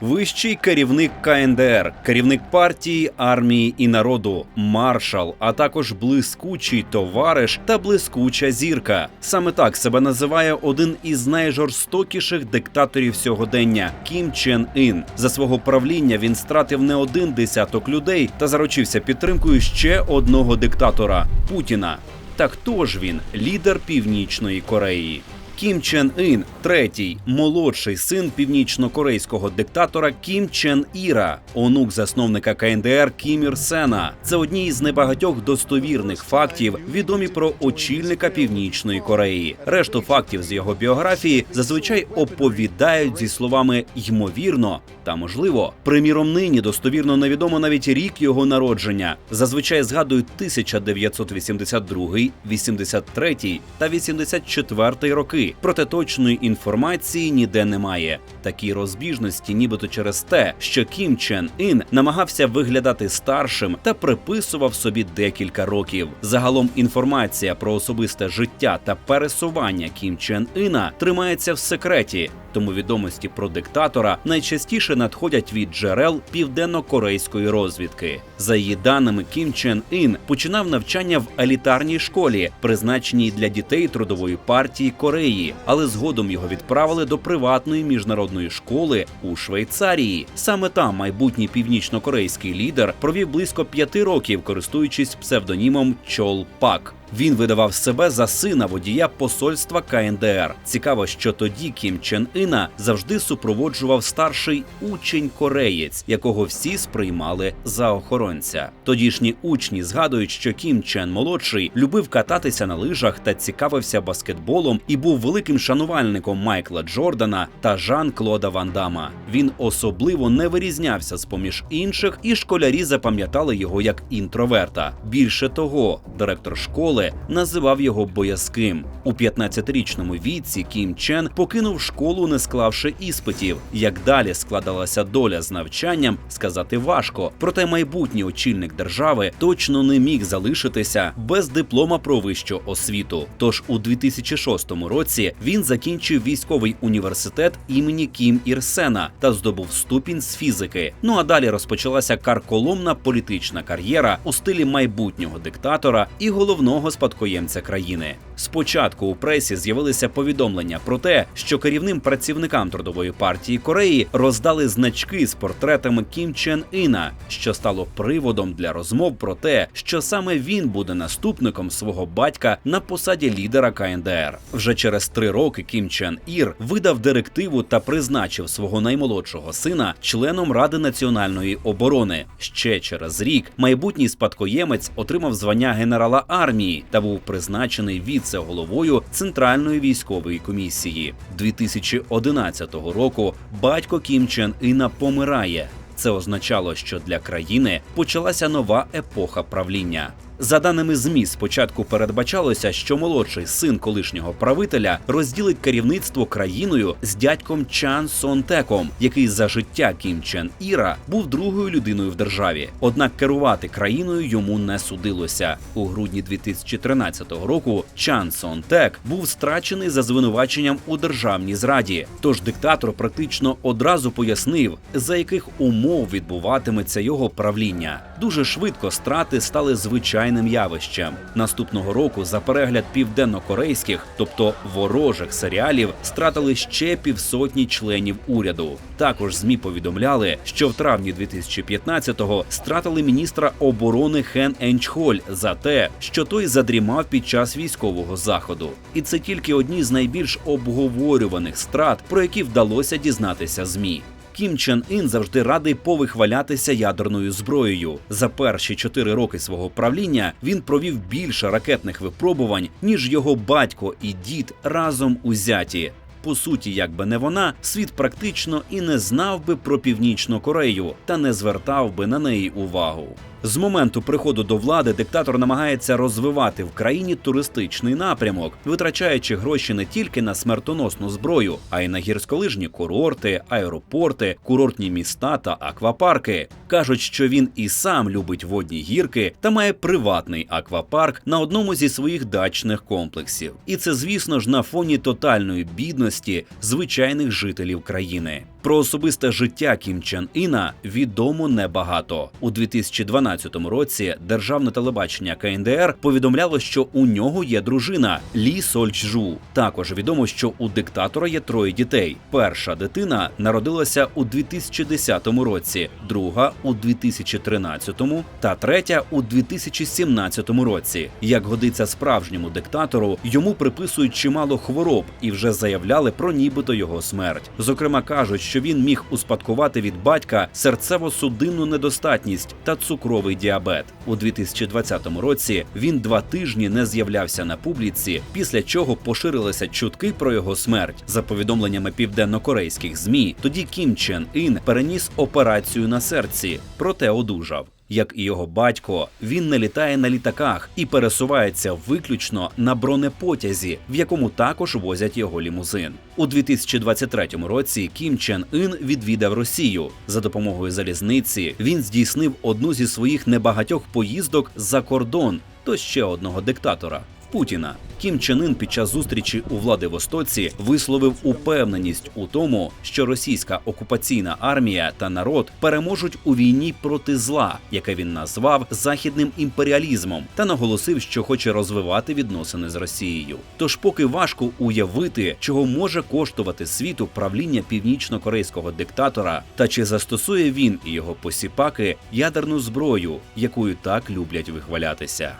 Вищий керівник КНДР, керівник партії, армії і народу, маршал, а також блискучий товариш та блискуча зірка. Саме так себе називає один із найжорстокіших диктаторів сьогодення Кім Чен Ін. За свого правління він стратив не один десяток людей та заручився підтримкою ще одного диктатора Путіна. Та хто ж він, лідер Північної Кореї? Кім Чен Ін, третій, молодший син північно-корейського диктатора Кім Чен Іра, онук засновника КНДР Кім Ір Сена. Це одні із небагатьох достовірних фактів, відомі про очільника Північної Кореї. Решту фактів з його біографії зазвичай оповідають зі словами ймовірно та можливо. Приміром, нині достовірно невідомо навіть рік його народження. Зазвичай згадують 1982, 83 та 84 роки. Проте точної інформації ніде немає. Такі розбіжності, нібито через те, що Кім Чен Ін намагався виглядати старшим та приписував собі декілька років. Загалом інформація про особисте життя та пересування Кім Чен Іна тримається в секреті. Тому відомості про диктатора найчастіше надходять від джерел південно-корейської розвідки. За її даними, Кім Чен Ін починав навчання в елітарній школі, призначеній для дітей трудової партії Кореї, але згодом його відправили до приватної міжнародної школи у Швейцарії. Саме там майбутній північно-корейський лідер провів близько п'яти років, користуючись псевдонімом Чол Пак. Він видавав себе за сина водія посольства КНДР. Цікаво, що тоді Кім Чен Іна завжди супроводжував старший учень кореєць, якого всі сприймали за охоронця. Тодішні учні згадують, що Кім Чен молодший любив кататися на лижах та цікавився баскетболом і був великим шанувальником Майкла Джордана та Жан Клода Ван Дама. Він особливо не вирізнявся з поміж інших, і школярі запам'ятали його як інтроверта. Більше того, директор школи називав його боязким. У 15-річному віці Кім Чен покинув школу, не склавши іспитів. Як далі складалася доля з навчанням, сказати важко. Проте майбутній очільник держави точно не міг залишитися без диплома про вищу освіту. Тож у 2006 році він закінчив військовий університет імені Кім Ірсена та здобув ступінь з фізики. Ну а далі розпочалася карколомна політична кар'єра у стилі майбутнього диктатора і головного спадкоємця країни. Спочатку у пресі з'явилися повідомлення про те, що керівним працівникам трудової партії Кореї роздали значки з портретами Кім Чен Іна, що стало приводом для розмов про те, що саме він буде наступником свого батька на посаді лідера КНДР. Вже через три роки Кім Чен Ір видав директиву та призначив свого наймолодшого сина членом Ради національної оборони. Ще через рік майбутній спадкоємець отримав звання генерала армії та був призначений віце-головою Центральної військової комісії. 2011 року батько Кім Чен Іна помирає. Це означало, що для країни почалася нова епоха правління. За даними ЗМІ, спочатку передбачалося, що молодший син колишнього правителя розділить керівництво країною з дядьком Чан Сонтеком, який за життя Кім Чен Іра був другою людиною в державі. Однак керувати країною йому не судилося. У грудні 2013 року Чан Сонтек був страчений за звинуваченням у державній зраді. Тож диктатор практично одразу пояснив, за яких умов відбуватиметься його правління. Дуже швидко страти стали звичайним явищем. Наступного року за перегляд південно-корейських, тобто ворожих серіалів, стратили ще півсотні членів уряду. Також змі повідомляли, що в травні 2015-го стратили міністра оборони Хен Енчхоль за те, що той задрімав під час військового заходу. І це тільки одні з найбільш обговорюваних страт, про які вдалося дізнатися змі. Кім Чен Ін завжди радий повихвалятися ядерною зброєю. За перші чотири роки свого правління він провів більше ракетних випробувань, ніж його батько і дід разом узяті. По суті, якби не вона, світ практично і не знав би про північну Корею та не звертав би на неї увагу. З моменту приходу до влади диктатор намагається розвивати в країні туристичний напрямок, витрачаючи гроші не тільки на смертоносну зброю, а й на гірськолижні курорти, аеропорти, курортні міста та аквапарки. кажуть, що він і сам любить водні гірки та має приватний аквапарк на одному зі своїх дачних комплексів. І це, звісно ж, на фоні тотальної бідності звичайних жителів країни. Про особисте життя Кім Чен Іна відомо небагато. У 2012 році державне телебачення КНДР повідомляло, що у нього є дружина Лі Сольчжу. Також відомо, що у диктатора є троє дітей. Перша дитина народилася у 2010 році, друга у 2013 та третя у 2017 році. Як годиться справжньому диктатору, йому приписують чимало хвороб і вже заявляли про нібито його смерть. Зокрема, кажуть, що він міг успадкувати від батька серцево-судинну недостатність та цукровий діабет. У 2020 році він два тижні не з'являвся на публіці, після чого поширилися чутки про його смерть. За повідомленнями південно-корейських змі, тоді Кім Чен Ін переніс операцію на серці, проте одужав. Як і його батько, він не літає на літаках і пересувається виключно на бронепотязі, в якому також возять його лімузин. У 2023 році Кім Чен Ін відвідав Росію. За допомогою залізниці він здійснив одну зі своїх небагатьох поїздок за кордон до ще одного диктатора. Путіна Кім Чен Ін під час зустрічі у Владивостоці висловив упевненість у тому, що російська окупаційна армія та народ переможуть у війні проти зла, яке він назвав західним імперіалізмом, та наголосив, що хоче розвивати відносини з Росією. Тож, поки важко уявити, чого може коштувати світу правління північно-корейського диктатора, та чи застосує він і його посіпаки ядерну зброю, якою так люблять вихвалятися.